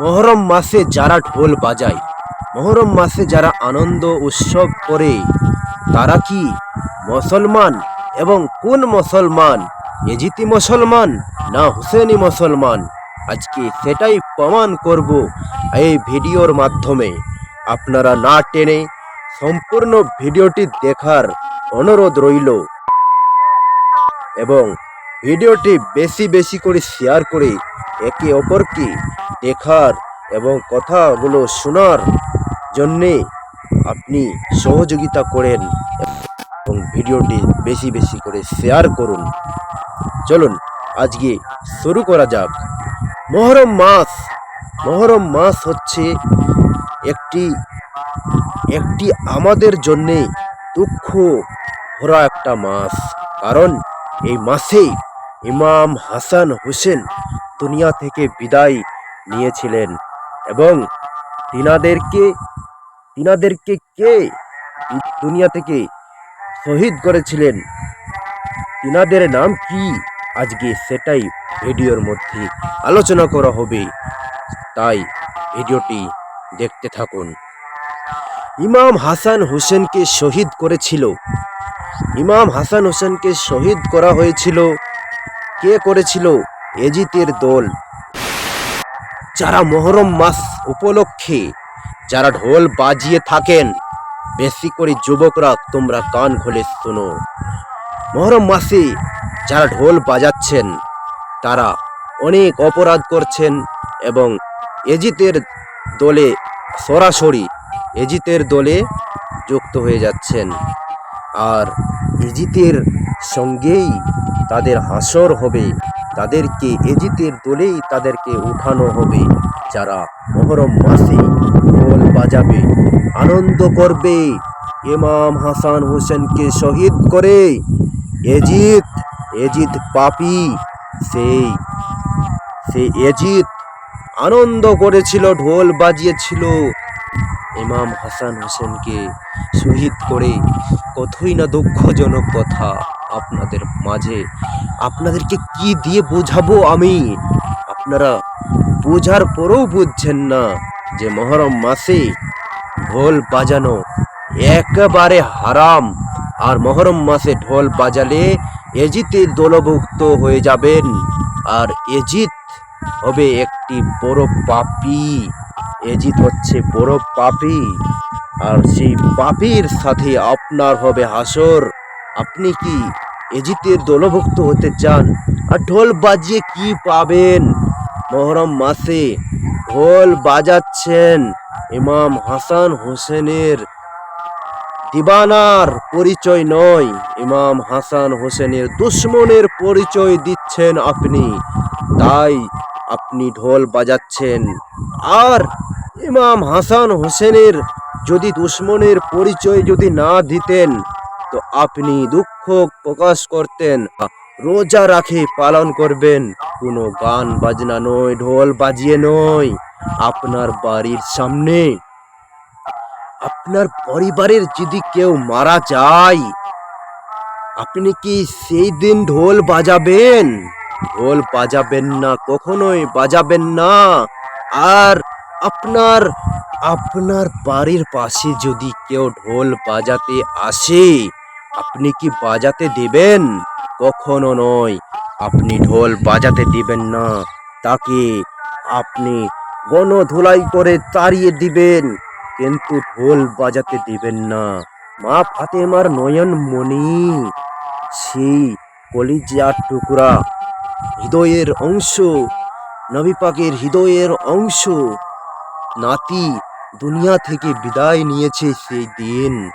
মহরম মাসে যারা ঢোল বাজায়, মহরম মাসে যারা আনন্দ উৎসব করে, তারা কি মুসলমান এবং কোন মুসলমান? এজিতি মুসলমান না হুসেনি মুসলমান? আজকে সেটাই প্রমাণ করব এই ভিডিওর মাধ্যমে। আপনারা না টেনে সম্পূর্ণ ভিডিওটি দেখার অনুরোধ রইল। এবং ভিডিওটি বেশি বেশি করে শেয়ার করে একে অপরকে দেখার এবং কথাগুলো শোনার জন্যে আপনি সহযোগিতা করেন এবং ভিডিওটি বেশি বেশি করে শেয়ার করুন। চলুন, আজকে শুরু করা যাক। মহরম মাস। মহরম মাস হচ্ছে একটি একটি আমাদের জন্যে দুঃখ ভরা একটা মাস। কারণ এই মাসে ইমাম হাসান হোসেন দুনিয়া থেকে বিদায় নিয়েছিলেন। এবং তিনাদেরকে তিনাদেরকে কে দুনিয়া থেকে শহীদ করেছিলেন? তিনাদের নাম কি? আজকে সেটাই ভিডিওর মধ্যে আলোচনা করা হবে। তাই ভিডিওটি দেখতে থাকুন। ইমাম হাসান হোসেনকে শহীদ করেছিল। ইমাম হাসান হোসেনকে শহীদ করা হয়েছিল। কে করেছিল? এজিতের দল। যারা মহরম মাস উপলক্ষে, যারা ঢোল বাজিয়ে থাকেন, বেশি করে যুবকরা তোমরা কান খুলে শোনো। মহরম মাসে যারা ঢোল বাজাচ্ছেন, তারা অনেক অপরাধ করছেন এবং এজিতের দলে সরাসরি এজিতের দলে যুক্ত হয়ে যাচ্ছেন। আর এজিতের সঙ্গেই তাদের হাসর হবে। তাদেরকে এজিতের দলেই তাদেরকে উঠানো হবে। যারা মহরম মাসে ঢোল বাজাবে, আনন্দ করবে, ইমাম হাসান হোসেনকে শহীদ করে, এজিত এজিত পাপি, সেই, সে এজিত আনন্দ করেছিল, ঢোল বাজিয়েছিল। ইমাম হাসান হোসেনকে শহীদ করে কতই না দুঃখজনক কথা। আপনাদের মাঝে আপনাদেরকে কি দিয়ে বোঝাবো আমি? আপনারা বোঝার পরেও বুঝছেন না যে মহরম মাসে ঢোল বাজানো একেবারে হারাম। আর মহরম মাসে ঢোল বাজালে এজিতে দলভুক্ত হয়ে যাবেন। আর এজিত হবে একটি বড় পাপি। এজিত হচ্ছে বড় পাপী। আর সেই পাপির সাথে আপনার হবে হাসর। আপনি কি এজিতের দলভুক্ত হতে চান? আর ঢোল বাজিয়ে কি পাবেন? মহরম মাসে ঢোল বাজাচ্ছেন ইমাম হাসান হোসেনের। দিবানার পরিচয় নয়, ইমাম হাসান হোসেনের। দুশ্মনের পরিচয় দিচ্ছেন আপনি, তাই আপনি ঢোল বাজাচ্ছেন। আর ইমাম হাসান হোসেনের যদি দুশ্মনের পরিচয় যদি না দিতেন তো আপনি দুঃখ প্রকাশ করতেন রোজা রাখে পালন করবেন। কোনো গান বাজনা নয়, ঢোল বাজিয়ে নয়। আপনার বাড়ির সামনে। আপনার পরিবারের যদি কেউ মারা যায়, আপনি কি সেই দিন ঢোল বাজাবেন? ঢোল বাজাবেন না, কখনোই বাজাবেন না। আর আপনার আপনার বাড়ির পাশে যদি কেউ ঢোল বাজাতে আসে আপনি কি বাজাতে দেবেন? কখনো নয়। আপনি ঢোল বাজাতে দিবেন না। তাকে আপনি গণধুলাই করে তাড়িয়ে দিবেন। কিন্তু ঢোল বাজাতে দিবেন না। মা ফাতেমার নয়ন মণি। সেই কলিজিয়ার টুকরা হৃদয়ের অংশ, নবী পাকের হৃদয়ের অংশ। নাতি দুনিয়া থেকে বিদায় নিয়েছে সেই দিন।